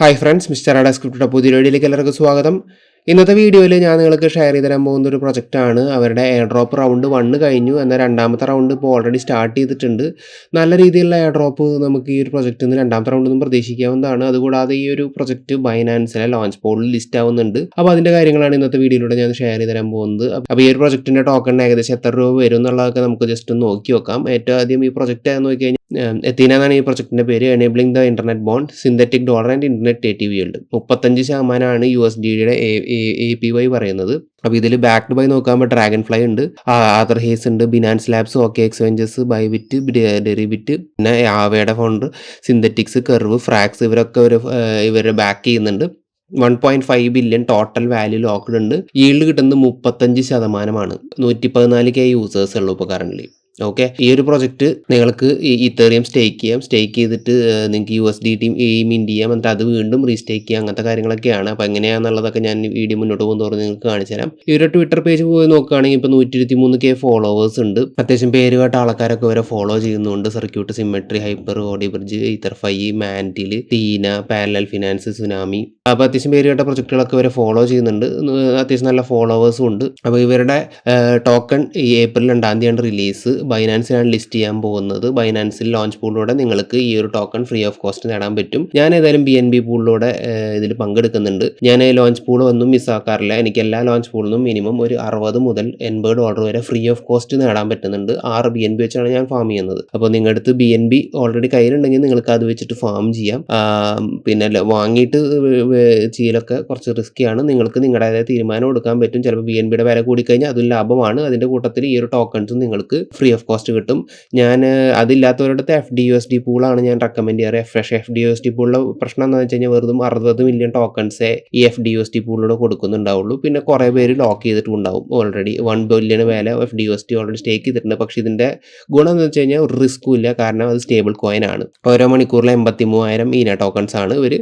Hi friends mister ad script പുതിയ വീഡിയോയിലേക്ക് എല്ലാവർക്കും സ്വാഗതം. ഇന്നത്തെ വീഡിയോയിൽ ഞാൻ നിങ്ങൾക്ക് ഷെയർ ചെയ്ത് തരാൻ പോകുന്ന ഒരു പ്രൊജക്റ്റാണ് അവരുടെ എയർ ഡ്രോപ്പ് റൗണ്ട് വണ്ണ് കഴിഞ്ഞു. എന്നാൽ രണ്ടാമത്തെ റൗണ്ട് ഇപ്പോൾ ഓൾറെഡി സ്റ്റാർട്ട് ചെയ്തിട്ടുണ്ട്. നല്ല രീതിയിലുള്ള എയർ ഡ്രോപ്പ് നമുക്ക് ഈ ഒരു പ്രൊജക്റ്റിൽ നിന്ന് രണ്ടാമത്തെ റൗണ്ടിൽ പ്രതീക്ഷിക്കാവുന്നതാണ്. അതുകൂടാതെ ഈ ഒരു പ്രൊജക്റ്റ് ബൈനാൻസിലെ ലോഞ്ച് പോളിൽ ലിസ്റ്റ് ആവുന്നുണ്ട്. അപ്പോൾ അതിന്റെ കാര്യങ്ങളാണ് ഇന്നത്തെ വീഡിയോയിലൂടെ ഞാൻ ഷെയർ ചെയ്ത് തരാൻ പോകുന്നത്. അപ്പോൾ ഈ ഒരു പ്രൊജക്റ്റിന്റെ ടോക്കൺ ഏകദേശം എത്ര രൂപ വരും എന്നുള്ളതൊക്കെ നമുക്ക് ജസ്റ്റ് ഒന്ന് നോക്കി വെക്കാം ഏറ്റവും ആദ്യം ഈ പ്രൊജക്റ്റ് നോക്കി കഴിഞ്ഞാൽ ഈ പ്രൊജക്റ്റിന്റെ പേര്. Enabling the internet bond synthetic dollar and internet T ഉണ്ട് മുപ്പത്തഞ്ച് ശതമാനമാണ് യു എസ് ഡിയുടെ എ പി വൈ പറയുന്നത്. അപ്പോൾ ഇതിൽ ബാക്ക്ഡ് ബൈ നോക്കുമ്പോൾ ഡ്രാഗൺ ഫ്ലൈ ഉണ്ട് ആദർ ഹേസ് ഉണ്ട്. Binance Labs okay exchanges Bybit Deribit പിന്നെ ആവയുടെ ഫണ്ട് സിന്തറ്റിക്സ് കെർവ് ഫ്രാക്സ് ഇവരൊക്കെ ഒരു ഇവരെ ബാക്ക് ചെയ്യുന്നുണ്ട്. One point five billion total value locked ഉണ്ട്. ഈൽഡ് കിട്ടുന്നത് മുപ്പത്തഞ്ച് ശതമാനമാണ്. നൂറ്റി പതിനാല് കെ യൂസേഴ്സ് ഉള്ളൂ ഇപ്പോൾ കറന്റ് ഓക്കെ ഈ ഒരു പ്രൊജക്റ്റ് നിങ്ങൾക്ക് ഈ ഇത്തേറിയം സ്റ്റേക്ക് ചെയ്യാം. സ്റ്റേക്ക് ചെയ്തിട്ട് നിങ്ങൾക്ക് U S D T mint ചെയ്യാം. എന്നിട്ട് അത് വീണ്ടും റീസ്റ്റേക്ക് ചെയ്യാം. അങ്ങനത്തെ കാര്യങ്ങളൊക്കെയാണ്. അപ്പോൾ എങ്ങനെയാണെന്നുള്ളതൊക്കെ ഞാൻ വീഡിയോ മുന്നോട്ട് പോകുന്നതോറും നിങ്ങൾക്ക് കാണിച്ചു തരാം. ഈ ഒരു ട്വിറ്റർ പേജ് പോയി നോക്കുകയാണെങ്കിൽ ഇപ്പോൾ നൂറ്റി ഇരുപത്തി മൂന്ന് കെ ഫോളോവേഴ്സ് ഉണ്ട്. അത്യാവശ്യം പേരുമായിട്ട് ആൾക്കാരൊക്കെ വരെ ഫോളോ ചെയ്യുന്നുണ്ട്. സർക്യൂട്ട് സിമെട്രി ഹൈപ്പർ ഓഡി ബ്രിഡ്ജ് ഇത്തർഫൈ മാന്റിൽ തീന പാരലൽ ഫിനാൻസ് സുനാമി അപ്പോൾ അത്യാവശ്യം പേരുമായിട്ട് പ്രൊജക്റ്റുകളൊക്കെ വരെ ഫോളോ ചെയ്യുന്നുണ്ട്. അത്യാവശ്യം നല്ല ഫോളോവേഴ്സും ഉണ്ട്. അപ്പോൾ ഇവരുടെ ടോക്കൺ ഈ ഏപ്രിൽ രണ്ടാം തീയതിയാണ് റിലീസ് ബൈനാൻസിലാണ് ലിസ്റ്റ് ചെയ്യാൻ പോകുന്നത്. ബൈനാൻസിൽ ലോഞ്ച് പൂളിലൂടെ നിങ്ങൾക്ക് ഈ ഒരു ടോക്കൺ ഫ്രീ ഓഫ് കോസ്റ്റ് നേടാൻ പറ്റും. ഞാൻ ഏതായാലും ബി എൻ ബി പൂളിലൂടെ ഇതിൽ പങ്കെടുക്കുന്നുണ്ട്. ഞാൻ ലോഞ്ച് പൂൾ ഒന്നും മിസ്സാക്കാറില്ല എനിക്ക് എല്ലാ ലോഞ്ച് പൂളിലും മിനിമം ഒരു അറുപത് മുതൽ എൺപത് ഡോളർ വരെ ഫ്രീ ഓഫ് കോസ്റ്റ് നേടാൻ പറ്റുന്നുണ്ട്. ആറ് ബി എൻ ബി വെച്ചാണ് ഞാൻ ഫാം ചെയ്യുന്നത്. അപ്പോൾ നിങ്ങളുടെ അടുത്ത് ബി എൻ ബി ഓൾറെഡി കയ്യിലുണ്ടെങ്കിൽ നിങ്ങൾക്ക് അത് വെച്ചിട്ട് ഫാം ചെയ്യാം. പിന്നെ വാങ്ങിയിട്ട് ചെയ്യലൊക്കെ കുറച്ച് റിസ്ക് ആണ്. നിങ്ങൾക്ക് നിങ്ങളുടേതായ തീരുമാനം എടുക്കാൻ പറ്റും. ചിലപ്പോൾ ബി എൻ ബിയുടെ വില കൂടിക്കഴിഞ്ഞാൽ അതും ലാഭമാണ്. അതിന്റെ കൂട്ടത്തിൽ ഈ ഒരു ടോക്കൺസും നിങ്ങൾക്ക് ഫ്രീ ഓഫ് കോസ്റ്റ് കിട്ടും. ഞാൻ അതില്ലാത്തവരുടെ F D U S D പൂളാണ് ഞാൻ റെക്കമെൻഡ് ചെയ്യാറ്. Fresh F D U S D പൂളിലെ പ്രശ്നം എന്താണെന്ന് വെച്ച് കഴിഞ്ഞാൽ വെറുതും അറുപത് മില്യൺ ടോക്കൺസേ ഈ F D U S D പൂളിലൂടെ കൊടുക്കുന്നുണ്ടാവുള്ളൂ. പിന്നെ കുറേ പേര് ലോക്ക് ചെയ്തിട്ടുണ്ടാവും. ഓൾറെഡി വൺ ബില്യൺ വില F D U S D already stake ചെയ്തിട്ടുണ്ട്. പക്ഷേ ഇതിന്റെ ഗുണം എന്ന് വെച്ച് കഴിഞ്ഞാൽ ഒരു റിസ്ക്കും ഇല്ല. കാരണം അത് സ്റ്റേബിൾ കോയിൻ ആണ്. ഓരോ മണിക്കൂറിൽ എൺപത്തി മൂവായിരം ഈന ടോക്കൺസ് ആണ് ഇവർ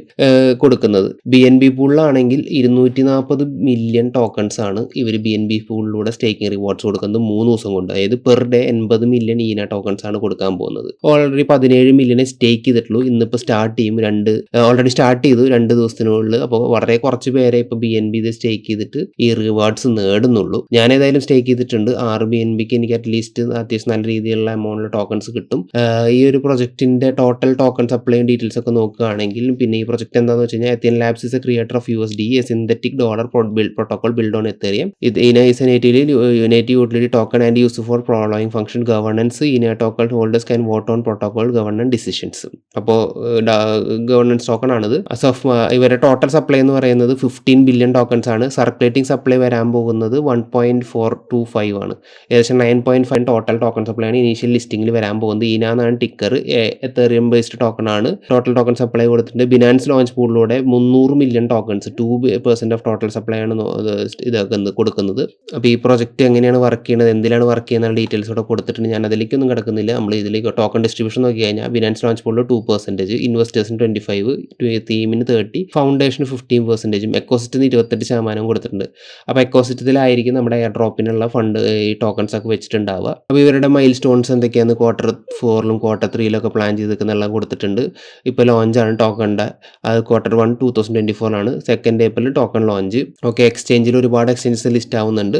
കൊടുക്കുന്നത്. ബി എൻ ബി പൂളിലാണെങ്കിൽ ഇരുന്നൂറ്റി നാൽപ്പത് മില്യൺ ടോക്കൺസ് ആണ് ഇവർ ബി എൻ ബി പൂളിലൂടെ സ്റ്റേക്കിംഗ് റിവാർഡ്സ് കൊടുക്കുന്നത് മൂന്ന് ദിവസം കൊണ്ട്. അതായത് പെർ ഡേ എൺപത് മില്യൺ ഈന ടോക്കൺസ് ആണ് കൊടുക്കാൻ പോകുന്നത്. ഓൾറെഡി പതിനേഴ് മില്യനെ സ്റ്റേക്ക് ചെയ്തിട്ടുള്ളൂ. ഇന്നിപ്പോൾ സ്റ്റാർട്ട് ചെയ്യും രണ്ട് ഓൾറെഡി സ്റ്റാർട്ട് ചെയ്തു രണ്ട് ദിവസത്തിനുള്ളിൽ. അപ്പോൾ വളരെ കുറച്ച് പേരെ ഇപ്പോൾ ബി എൻ ബി ഇത് സ്റ്റേക്ക് ചെയ്തിട്ട് ഈ റിവാർഡ്സ് നേടുന്നുള്ളൂ. ഞാൻ ഏതായാലും സ്റ്റേക്ക് ചെയ്തിട്ടുണ്ട്. ആറ് ബി എൻ ബിക്ക് എനിക്ക് അറ്റ്ലീസ്റ്റ് അത്യാവശ്യം നല്ല രീതിയിലുള്ള എമൗണ്ടിൽ ടോക്കൺസ് കിട്ടും. ഈ ഒരു പ്രൊജക്ടിന്റെ ടോട്ടൽ ടോക്കൺ സപ്ലൈ ഡീറ്റെയിൽസ് ഒക്കെ നോക്കുകയാണെങ്കിൽ പിന്നെ ഈ പ്രൊജക്ട് എന്താണെന്ന് വെച്ച് കഴിഞ്ഞാൽ Ethena labs is a creator of U S D a synthetic dollar protocol build on Ethereum ഇത് ENA is native native utility token and use for following function governance ENA token holders can vote on protocol governance decisions അപ്പോൾ governance token ആണിത്. As of ഇവരുടെ total supply എന്ന് പറയുന്നത് fifteen billion tokens ആണ്. Circulating supply വരാൻ പോകുന്നത് one point four two five ആണ്. ഏകദേശം nine point five total token supply ആണ് ഇനീഷ്യൽ ലിസ്റ്റിംഗിൽ വരാൻ പോകുന്നത്. ഇനാന്നാണ് ടിക്കർ എത്തേറിയം ബേസ്ഡ് ടോക്കൺ ആണ്. ടോട്ടൽ ടോക്കൺ സപ്ലൈ കൊടുത്തിട്ടുണ്ട്. ബിനാൻസ് ലോഞ്ച് പൂളിലൂടെ മുന്നൂറ് million tokens two percent of total supply ആണ് ഇതാക്കുന്നത് കൊടുക്കുന്നത്. അപ്പോൾ ഈ പ്രോജക്റ്റ് എങ്ങനെയാണ് വർക്ക് ചെയ്യുന്നത് എന്തിലാണ് വർക്ക് ചെയ്യുന്ന ഡീറ്റെയിൽസ് ഇവിടെ കൊടുത്തിട്ടുണ്ട്. ഞാൻ അതിലേക്കൊന്നും കിടക്കുന്നില്ല. നമ്മൾ ഇതിലേക്ക് ടോക്കൺ ഡിസ്ട്രിബ്യൂഷൻ നോക്കി കഴിഞ്ഞാൽ ബിനാൻസ് ലോഞ്ച് പോലുള്ള ടു പെർസെന്റേജ് ഇൻവെസ്റ്റേഴ്സിന് ട്വന്റി ഫൈവ് തീമിന് തേർട്ടി ഫൗണ്ടേഷന് ഫിഫ്റ്റീൻ പെർസെന്റേജും എക്കോസിറ്റിന് ഇരുപത്തെട്ട് ശതമാനം കൊടുത്തിട്ടുണ്ട്. അപ്പോൾ എക്കോസിറ്റത്തിലായിരിക്കും നമ്മുടെ എയർ ഡ്രോപ്പിനുള്ള ഫണ്ട് ഈ ടോക്കൺസ് ഒക്കെ വെച്ചിട്ടുണ്ടാവുക. അപ്പോൾ ഇവരുടെ മൈൽ സ്റ്റോൺസ് എന്തൊക്കെയാണ് ക്വാർട്ടർ ഫോറിലും ക്വാർട്ടർ ത്രീയിലൊക്കെ പ്ലാൻ ചെയ്തിരിക്കുന്നെല്ലാം കൊടുത്തിട്ടുണ്ട്. ഇപ്പോൾ ആണ് ടോക്കണിന്റെ അത് quarter one two thousand twenty four ആണ് second April token launch okay എക്സ്ചേഞ്ചിൽ ഒരുപാട് എക്സ്ചേഞ്ചസ് ലിസ്റ്റ് ആവുന്നുണ്ട്.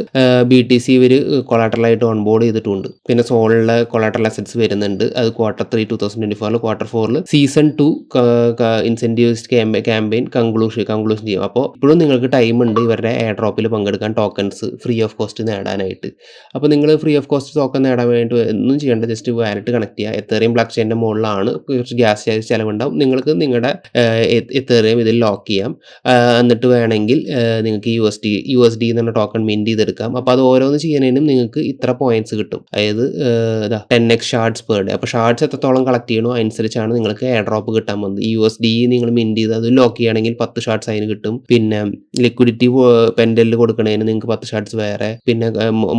ബി ടി സി ഇവർ കൊളാട്ടറലായിട്ട് ഓൺ ബോർഡ് ചെയ്തിട്ടുണ്ട്. പിന്നെ സോളിലെ കൊളാട്ടർ അസറ്റ്സ് വരുന്നുണ്ട്. അത് quarter three two thousand twenty ഫോറിൽ ക്വാർട്ടർ ഫോറിൽ season two incentives campaign conclusion conclusion ചെയ്യും. അപ്പോൾ ഇപ്പോഴും നിങ്ങൾക്ക് ടൈം ഉണ്ട് ഇവരുടെ എയർ ഡ്രോപ്പിൽ പങ്കെടുക്കാൻ ടോക്കൺസ് ഫ്രീ ഓഫ് കോസ്റ്റ് നേടാനായിട്ട്. അപ്പോൾ നിങ്ങൾ ഫ്രീ ഓഫ് കോസ്റ്റ് ടോക്കൺ നേടാൻ വേണ്ടി ഒന്നും ചെയ്യേണ്ട ജസ്റ്റ് വാലറ്റ് കണക്ട് ചെയ്യുക. എത്തേറിയം ബ്ലാക്ക് ചെയിന്റെ മുകളിലാണ് കുറച്ച് ഗ്യാസ് ചാർജ് ചിലവുണ്ടാവും. നിങ്ങൾക്ക് നിങ്ങളുടെ എത്തേറിയം ഇതിൽ ലോക്ക് ചെയ്യാം. എന്നിട്ട് വേണമെങ്കിൽ നിങ്ങൾക്ക് U S D U S D എന്ന ടോക്കൺ മിന്റ് ചെയ്തെടുക്കാം. അപ്പോൾ അത് ഓരോന്ന് ചെയ്യുന്നതിനും നിങ്ങൾക്ക് ഇത്ര പോയിന്റ്സ് കിട്ടും. അതായത് ഇതാ ten X shards per day അപ്പോൾ ഷാർട്സ് എത്രത്തോളം കളക്ട് ചെയ്യണോ അനുസരിച്ചാണ് നിങ്ങൾക്ക് എയർ ഡ്രോപ്പ് കിട്ടാൻ പോകുന്നത്. യു എസ് ഡി നിങ്ങൾ മിന്റ് ചെയ്ത് അത് ലോക്ക് ചെയ്യുകയാണെങ്കിൽ പത്ത് ഷാർട്സ് അതിന് കിട്ടും. പിന്നെ ലിക്വിഡിറ്റി പെൻഡലിൽ കൊടുക്കുന്നതിന് നിങ്ങൾക്ക് പത്ത് ഷാർട്സ് വേറെ. പിന്നെ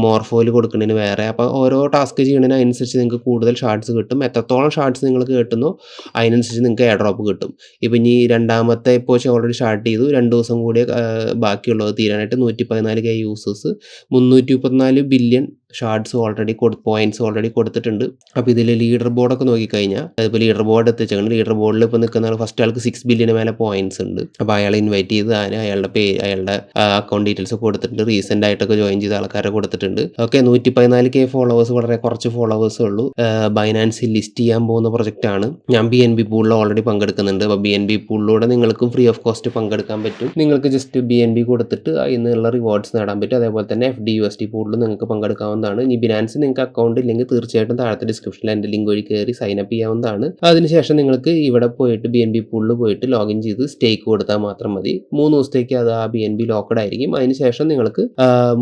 മോർഫോയിൽ കൊടുക്കുന്നതിന് വേറെ. അപ്പോൾ ഓരോ ടാസ്ക് ചെയ്യുന്നതിന് അനുസരിച്ച് നിങ്ങൾക്ക് കൂടുതൽ ഷാർട്സ് കിട്ടും. എത്രത്തോളം ഷാർട്സ് നിങ്ങൾ കേട്ടുന്നു അതിനനുസരിച്ച് നിങ്ങൾക്ക് എയർ ഡ്രോപ്പ് കിട്ടും. ഇപ്പം ഇനി രണ്ടാമത്തെ ഇപ്പോൾ ഓൾറെഡി സ്റ്റാർട്ട് ചെയ്തു. രണ്ട് ദിവസം കൂടി ബാക്കിയുള്ളത് തീരാനായിട്ട് നൂറ്റി പതിനാല് കെ യൂസേഴ്സ് മുന്നൂറ്റി മുപ്പത്തിനാല് ബില്യൺ ഷാർഡ്സ് ഓൾറെഡി കൊടു പോയിന്റ്സ് ഓൾറെഡി കൊടുത്തിട്ടുണ്ട്. അപ്പോൾ ഇതിൽ ലീഡർ ബോർഡൊക്കെ നോക്കിക്കഴിഞ്ഞാൽ അതിപ്പോൾ ലീഡർ ബോർഡ് എത്തിച്ചാൽ ലീഡർ ബോർഡിൽ ഇപ്പോൾ നിൽക്കുന്ന ഫസ്റ്റ് ആൾക്ക് സിക്സ് ബില്യന് മേലെ പോയിന്റ്സ് ഉണ്ട്. അപ്പോൾ അയാളെ ഇൻവൈറ്റ് ചെയ്ത് അതിന് അയാളുടെ പേ അയാളുടെ അക്കൗണ്ട് ഡീറ്റെയിൽസ് കൊടുത്തിട്ടുണ്ട്. റീസെന്റ് ആയിട്ടൊക്കെ ജോയിൻ ചെയ്ത ആൾക്കാരെ കൊടുത്തിട്ടുണ്ട്. ഓക്കെ നൂറ്റി പതിനാല് കെ ഫോളോവേഴ്സ് വളരെ കുറച്ച് ഫോളോവേഴ്സ് ഉള്ളൂ. ബൈനാൻസിൽ ലിസ്റ്റ് ചെയ്യാൻ പോകുന്ന പ്രൊജക്റ്റ് ആണ്. ഞാൻ ബി എൻ ബി പൂളിൽ ഓൾറെഡി പങ്കെടുക്കുന്നുണ്ട്. അപ്പോൾ ബി എൻ ബി പൂളിലൂടെ നിങ്ങൾക്കും ഫ്രീ ഓഫ് കോസ്റ്റ് പങ്കെടുക്കാൻ പറ്റും. നിങ്ങൾക്ക് ജസ്റ്റ് ബി എൻ ബി കൊടുത്തിട്ട് അതിൽ നിന്നുള്ള റിവാർഡ്സ് നേടാൻ പറ്റും. അതേപോലെ തന്നെ F D U S T പൂളിൽ നിങ്ങൾക്ക് പങ്കെടുക്കാവുന്നതാണ് ഇനി ബിനാൻസ് നിങ്ങൾക്ക് അക്കൗണ്ട് ഇല്ലെങ്കിൽ തീർച്ചയായിട്ടും താഴത്തെ ഡിസ്ക്രിപ്ഷനിൽ എന്റെ ലിങ്ക് വഴി കയറി സൈൻ അപ്പ് ചെയ്യാവുന്നതാണ്. അതിനുശേഷം നിങ്ങൾക്ക് ഇവിടെ പോയിട്ട് ബി എൻ ബി പൂളിൽ പോയിട്ട് ലോഗിൻ ചെയ്ത് സ്റ്റേക്ക് കൊടുത്താൽ മാത്രം മതി. മൂന്ന് ദിവസത്തേക്ക് അത് ആ ബി എൻ ബി ലോക്കഡ് ആയിരിക്കും. അതിനുശേഷം നിങ്ങൾക്ക്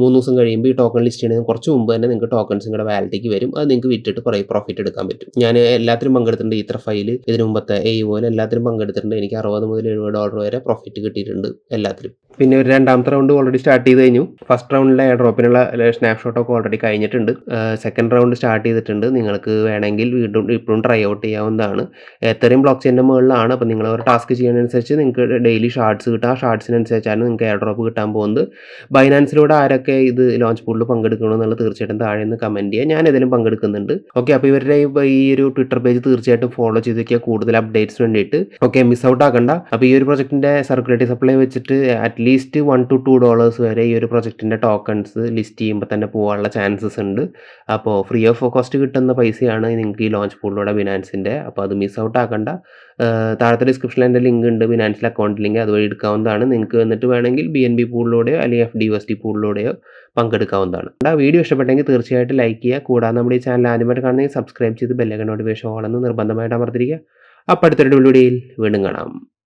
മൂന്ന് ദിവസം കഴിയുമ്പോൾ ഈ ടോക്കൺ ലിസ്റ്റ് ചെയ്യുന്നതിന് കുറച്ച് മുമ്പ് തന്നെ നിങ്ങൾക്ക് ടോക്കൺസ് നിങ്ങളുടെ വാലറ്റിലേക്ക് വരും. അത് നിങ്ങൾക്ക് വിറ്റിട്ട് കുറേ പ്രോഫിറ്റ് എടുക്കാൻ പറ്റും. ഞാൻ എല്ലാത്തിനും പങ്കെടുത്തിട്ടുണ്ട് ഇത്ര ഫയൽ ഇതിന് മുമ്പത്തെ എ പോലെ എല്ലാത്തിനും പങ്കെടുത്തിട്ടുണ്ട്. എനിക്ക് അറുപത് മുതൽ എഴുപത് ഡോളർ വരെ പ്രോഫിറ്റ് കിട്ടിയിട്ടുണ്ട് എല്ലാത്തിലും. പിന്നെ ഒരു രണ്ടാമത്തെ റൗണ്ട് ഓൾറെഡി സ്റ്റാർട്ട് ചെയ്ത് കഴിഞ്ഞു. ഫസ്റ്റ് റൗണ്ടിലെ ഡ്രോപ്പിനുള്ള സ്നാപ്ഷോട്ടൊക്കെ ഓൾറെഡി കഴിഞ്ഞിട്ടുണ്ട്. സെക്കൻഡ് റൗണ്ട് സ്റ്റാർട്ട് ചെയ്തിട്ടുണ്ട്. നിങ്ങൾക്ക് വേണമെങ്കിൽ വീണ്ടും ഇപ്പോഴും ട്രൈ ഔട്ട് ചെയ്യാവുന്നതാണ്. എത്രയും ബ്ലോക്ക് ചെയിന്റെ മുകളിലാണ്. അപ്പോൾ നിങ്ങൾ ഒരു ടാസ്ക് ചെയ്യുന്നതനുസരിച്ച് നിങ്ങൾക്ക് ഡെയിലി ഷാർട്സ് കിട്ടുക ആ ഷാർട്സിനനുസരിച്ചാണ് നിങ്ങൾക്ക് എയർ ഡ്രോപ്പ് കിട്ടാൻ പോകുന്നത്. ബൈനാൻസിലൂടെ ആരൊക്കെ ഇത് ലോഞ്ച് പൂളിൽ പങ്കെടുക്കണമെന്നുള്ള തീർച്ചയായിട്ടും താഴെ നിന്ന് കമന്റ് ചെയ്യുക ഞാൻ ഇതിലും പങ്കെടുക്കുന്നുണ്ട്. ഓക്കെ അപ്പോൾ ഇവരുടെ ഈ- ഒരു ട്വിറ്റർ പേജ് തീർച്ചയായിട്ടും ഫോളോ ചെയ്ത് വെക്കുക കൂടുതൽ അപ്ഡേറ്റ്സ് വേണ്ടിയിട്ട്. ഓക്കെ മിസ് ഔട്ട് ആക്കണ്ട. അപ്പോൾ ഈ ഒരു പ്രൊജക്റ്റിന്റെ സർക്കുലേറ്ററി സപ്ലൈ വെച്ചിട്ട് at least one two two dollars വരെ ഈ ഒരു പ്രൊജക്റ്റിന്റെ ടോക്കൺസ് ലിസ്റ്റ് ചെയ്യുമ്പോൾ തന്നെ പോകാനുള്ള ചാൻസസ് ഉണ്ട്. അപ്പോൾ ഫ്രീ ഓഫ് കോസ്റ്റ് കിട്ടുന്ന പൈസയാണ് നിങ്ങൾക്ക് ഈ ലോഞ്ച് പൂളിലൂടെ ബിനാൻസിന്റെ അപ്പോൾ അത് മിസ് ഔട്ട് ആക്കണ്ട. താഴത്തെ ഡിസ്ക്രിപ്ഷനിൽ എന്റെ ലിങ്ക് ഉണ്ട്. ബിനാൻസിൽ അക്കൗണ്ട് ലിങ്ക് അതുവഴി എടുക്കാവുന്നതാണ്. നിങ്ങൾക്ക് വന്നിട്ട് വേണമെങ്കിൽ ബി എൻ ബി പൂളിലൂടെയോ അല്ലെങ്കിൽ F D U S T പൂളിലൂടെയോ പങ്കെടുക്കാവുന്നതാണ്. ആ വീഡിയോ ഇഷ്ടപ്പെട്ടെങ്കിൽ തീർച്ചയായിട്ടും ലൈക്ക് ചെയ്യുക. കൂടാതെ നമ്മുടെ ഈ ചാനൽ ആദ്യമായിട്ട് കാണുന്നെങ്കിൽ സബ്സ്ക്രൈബ് ചെയ്ത് ബെല്ലൈക്കൺ നോട്ടിഫിക്കേഷൻ ഓളെന്ന് നിർബന്ധമായിട്ട് അമർത്തിരിക്കുക. അപ്പോൾ അടുത്തൊരു വീഡിയോയിൽ വീണ്ടും കാണാം.